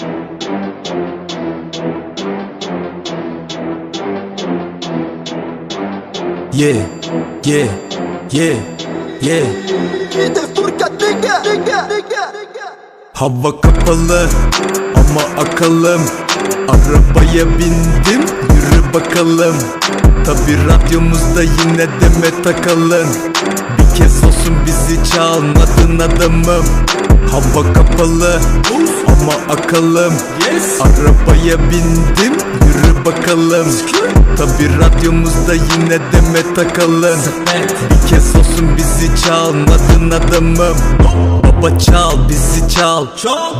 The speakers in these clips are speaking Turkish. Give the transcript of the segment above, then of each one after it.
Yeah, yeah, yeah, yeah. Hava kapalı ama akalım. Arabaya bindim yürü bakalım. Tabi radyomuzda yine deme takalım. Bir kez olsun bizi çalmadın adamım. Hava kapalı ama akalım. Arabaya bindim yürü bakalım. Tabi radyomuzda yine deme takalım. Bir kez olsun bizi çalmadın adamım Baba çal bizi çal.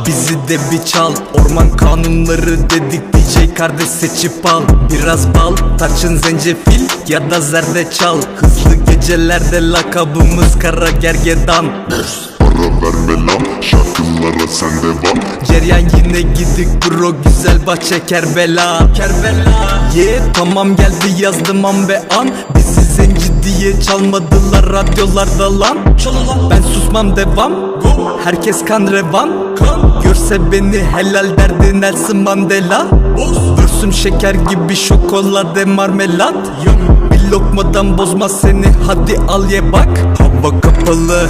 Bizi de bir çal. Orman kanunları dedik DJ kardeş seçip al. Biraz bal tarçın zencefil ya da zerdeçal Hızlı gecelerde lakabımız kara gergedan verme lan şarkılara sen devam Ceryan yine gidik bro güzel bahçe Kerbela. Kerbela. Yeah tamam geldi yazdım an ve an. Bizi zenci diye çalmadılar radyolarda lan. Ben susmam devam. Herkes kan revan. Görse beni helal derdi Nelson Mandela. Vürsüm şeker gibi şokolade marmelat. Bir lokmadan bozmaz seni hadi al ye bak. Hava kapalı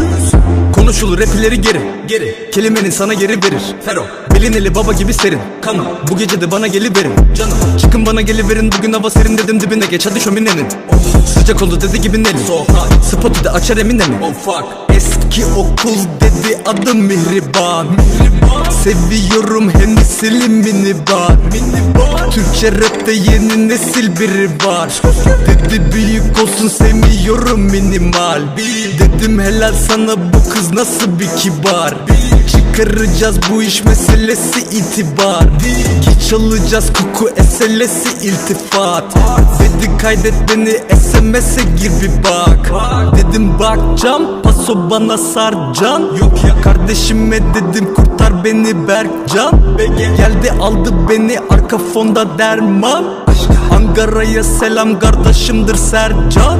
Konuşulur rapileri geri Geri. Kelimenin sana geri verir. Fero Belin eli baba gibi serin. Kanım Bu gece de bana geliverin. Canım Çıkın bana geliverin. Bugün hava serin dedim dibine geç. Hadi şöminenin. Sıcak oldu dedi gibi Nelly. Spotu da açar emine mi Oh fuck. Eski okul dedi adım Mihriban. Seviyorum hem silimini bar Türkçe rapte yeni nesil biri var. Dedi büyük olsun sevmiyorum minimal Dedim helal sana bu kız nasıl bir kibar? Çıkaracağız bu iş meselesi itibar. Geç alacağız koku eselesi iltifat. Dedi kaydet beni SMS'e gir bir bak. Dedim bakcam paso bana sarcan Yok ya kardeşime dedim kurtar beni Berkcan. Geldi aldı beni arka fonda derman. Ankara'ya selam kardeşimdir Sercan